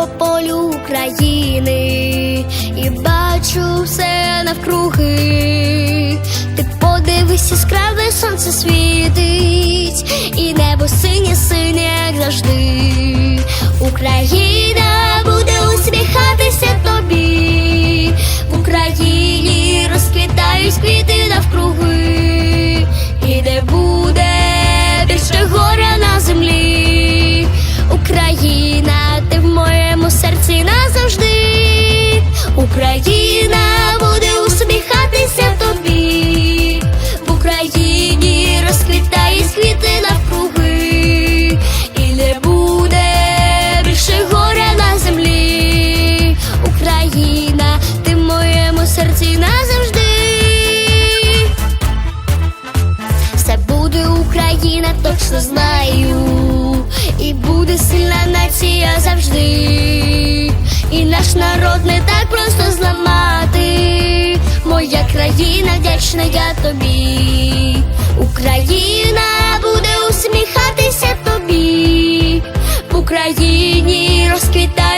по полю України і бачу все навкруги. Ти подивись яскраве сонце світить, і небо синє, синє, як завжди. Україна буде усміхатися тобі. Україна, точно знаю, і буде сильна нація завжди. І наш народ не так просто зламати. Моя країна вдячна я тобі. Україна буде усміхатися тобі. В Україні розквітають